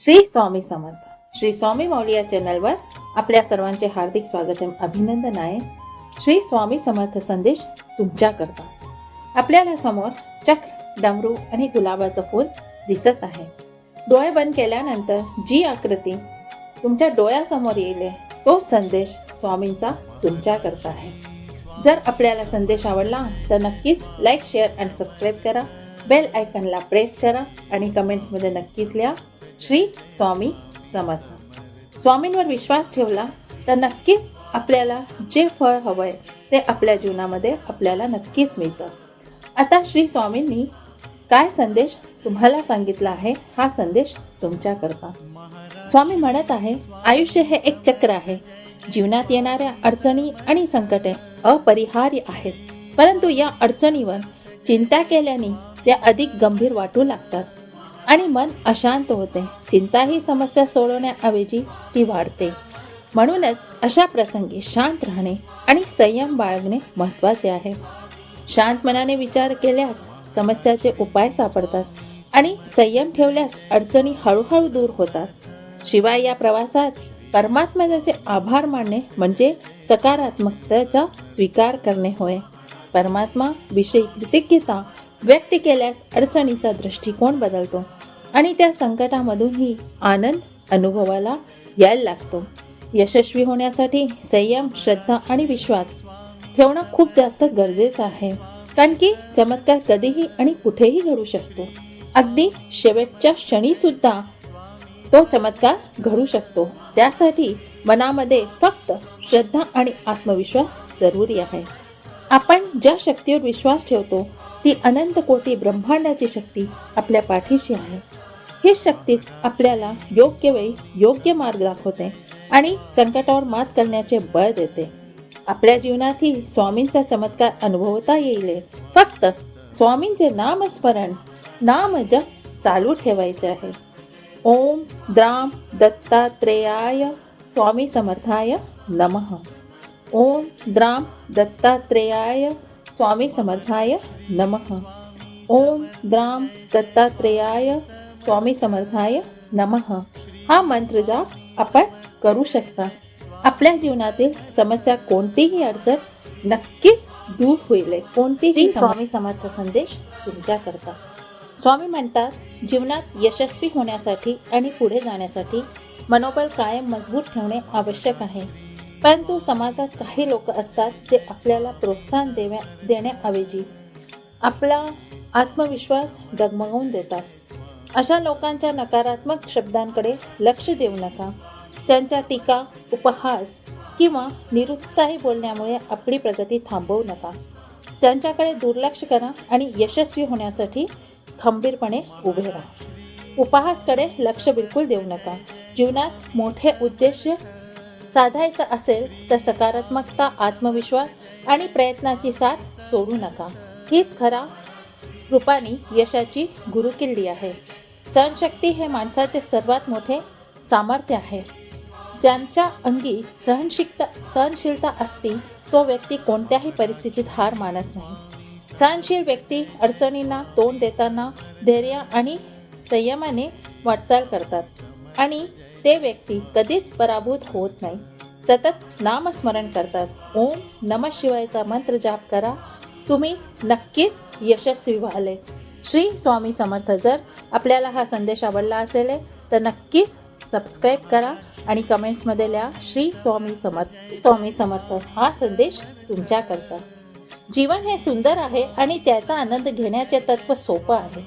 श्री स्वामी समर्थ. श्री स्वामी मौलिया या चॅनलवर आपल्या सर्वांचे हार्दिक स्वागत अभिनंदन आहे. श्री स्वामी समर्थ संदेश तुमच्याकरता. आपल्याला समोर चक्र डमरू आणि गुलाबाचं फूल दिसत आहे. डोळे बंद केल्यानंतर जी आकृती तुमच्या डोळ्यासमोर येईल तो संदेश स्वामींचा तुमच्याकरता आहे. जर आपल्याला संदेश आवडला तर नक्कीच लाईक शेअर आणि सबस्क्राईब करा. बेल आयकनला प्रेस करा आणि कमेंट्समध्ये नक्कीच लिहा. श्री स्वामी समर्थ. स्वामींवर विश्वास ठेवला तर नक्कीच आपल्याला जे फळ हवं आहे ते आपल्या जीवनामध्ये आपल्याला नक्कीच मिळतं. आता श्री स्वामींनी काय संदेश तुम्हाला सांगितला आहे हा संदेश तुमच्याकरता. स्वामी म्हणत आहे आयुष्य हे एक चक्र आहे. जीवनात येणाऱ्या अडचणी आणि संकटे अपरिहार्य आहेत. परंतु या अडचणीवर चिंता केल्याने त्या अधिक गंभीर वाटू लागतात. आणि मन अशांत होते. चिंता ही समस्या सोडवण्याऐवजी ती वाढते. म्हणूनच अशा प्रसंगी शांत राहणे आणि संयम बाळगणे महत्त्वाचे आहे. शांत मनाने विचार केल्यास समस्याचे उपाय सापडतात आणि संयम ठेवल्यास अडचणी हळूहळू दूर होतात. शिवाय या प्रवासात परमात्म्याचे आभार मानणे म्हणजे सकारात्मकतेचा स्वीकार करणे होय. परमात्मा विषयी कृतज्ञता व्यक्त केल्यास अडचणीचा दृष्टिकोन बदलतो. आणि त्या संकटामधूनही आनंद अनुभवाला यायला लागतो. यशस्वी होण्यासाठी संयम श्रद्धा आणि विश्वास ठेवणं खूप जास्त गरजेचं आहे. कारण की चमत्कार कधीही आणि कुठेही घडू शकतो. अगदी शेवटच्या क्षणी सुद्धा तो चमत्कार घडू शकतो. त्यासाठी मनामध्ये फक्त श्रद्धा आणि आत्मविश्वास जरुरी आहे. आपण ज्या शक्तीवर विश्वास ठेवतो ती अनंत कोटी ब्रह्मांडाची शक्ती आपल्या पाठीशी आहे. ही शक्तीच आपल्याला योग्य वेळी योग्य मार्ग दाखवते आणि संकटावर मात करण्याचे बळ देते. आपल्या जीवनातही स्वामींचा चमत्कार अनुभवता येईल. फक्त स्वामींचे नामस्मरण नाम जप चालू ठेवायचे आहे. ओम द्राम दत्तात्रेयाय स्वामी समर्थाय नमः. ओम द्राम दत्तात्रेयाय स्वामी समर्थाय नमः। ओम द्राम दत्तात्रेयाय स्वामी समर्थाय नमः। हा मंत्र जाप आपण करू शकता। आपल्या जीवनातील समस्या कोणतीही अडचण नक्कीच दूर होईल. कोणतीही स्वामी समर्थ संदेश तुमच्याकरता. स्वामी म्हणतात जीवनात यशस्वी होण्यासाठी आणि पुढे जाण्यासाठी मनोबल कायम मजबूत ठेवणे आवश्यक आहे. परंतु समाजात काही लोक असतात जे आपल्याला प्रोत्साहन देण्या देण्याऐवजी आपला आत्मविश्वास डगमगवून देतात. अशा लोकांच्या नकारात्मक शब्दांकडे लक्ष देऊ नका. त्यांच्या टीका उपहास किंवा निरुत्साही बोलण्यामुळे आपली प्रगती थांबवू नका. त्यांच्याकडे दुर्लक्ष करा आणि यशस्वी होण्यासाठी खंबीरपणे उभे राहा. उपहासकडे लक्ष बिलकुल देऊ नका. जीवनात मोठे उद्देश साधायचं असेल तर सकारात्मकता आत्मविश्वास आणि प्रयत्नाची साथ सोडू नका. हीच खरा रूपाने यशाची गुरुकिल्ली आहे. सहनशक्ती हे माणसाचे सर्वात मोठे सामर्थ्य आहे. ज्यांच्या अंगी सहनशिकता सहनशीलता असती तो व्यक्ती कोणत्याही परिस्थितीत हार मानत नाही. सहनशील व्यक्ती अडचणींना तोंड देताना धैर्य आणि संयमाने वाटचाल करतात आणि ते व्यक्ती कधीच पराभूत होत नाही. सतत नामस्मरण करतात. ओम नम शिवायचा मंत्र जाप करा. तुम्ही नक्कीच यशस्वी व्हाले. श्री स्वामी समर्थ जर आपल्याला हा संदेश आवडला असेल तर नक्कीच सबस्क्राईब करा आणि कमेंट्समध्ये लिहा श्री स्वामी समर्थ. स्वामी समर्थ हा संदेश तुमच्याकरता. जीवन हे सुंदर आहे आणि त्याचा आनंद घेण्याचे तत्व सोपं आहे.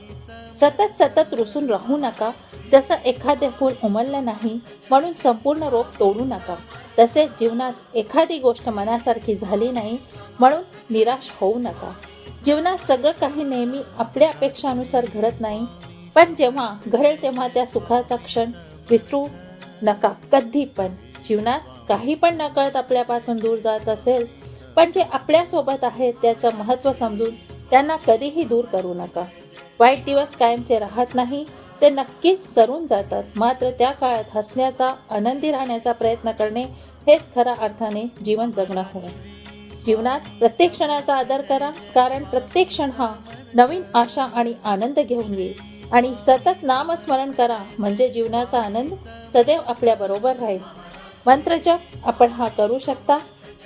सतत सतत रुसून राहू नका. जसं एखादे फूल उमललं नाही म्हणून संपूर्ण रोप तोडू नका. तसेच जीवनात एखादी गोष्ट मनासारखी झाली नाही म्हणून निराश होऊ नका. जीवनात सगळं काही नेहमी आपल्या अपेक्षानुसार घडत नाही पण जेव्हा घडेल तेव्हा त्या सुखाचा क्षण विसरू नका. कधी पण. जीवनात काही पण नकळत आपल्यापासून दूर जात असेल पण जे आपल्यासोबत आहे त्याचं महत्त्व समजून त्यांना कधीही दूर करू नका. वाईट दिवस कायमचे राहत नाही ते नक्कीच सरून जातात. मात्र त्या काळात हसण्याचा आनंदी राहण्याचा प्रयत्न करणे हेच खऱ्या अर्थाने जीवन जगणं होय. जीवनात प्रत्येक क्षणाचा आदर करा कारण प्रत्येक क्षण हा नवीन आशा आणि आनंद घेऊन येईल. आणि सतत नामस्मरण करा म्हणजे जीवनाचा आनंद सदैव आपल्या बरोबर राहील. मंत्रजप आपण हा करू शकता.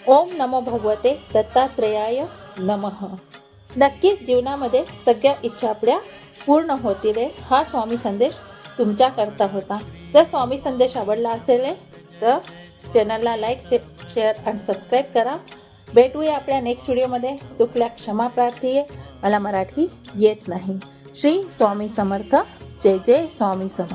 ओम नमो भगवते दत्तात्रेयाय नमः. नक्कीच जीवनामध्ये सगळ्या इच्छा आपल्या पूर्ण होतील हा स्वामी संदेश तुमच्याकरता होता. जर स्वामी संदेश आवडला असेल तर चॅनलला लाईक शेअर आणि सबस्क्राईब करा. भेटूया आपल्या नेक्स्ट व्हिडिओमध्ये चुकल्या क्षमा प्रार्थी मला मराठी येत नाही. श्री स्वामी समर्थ. जय जय स्वामी समर्थ.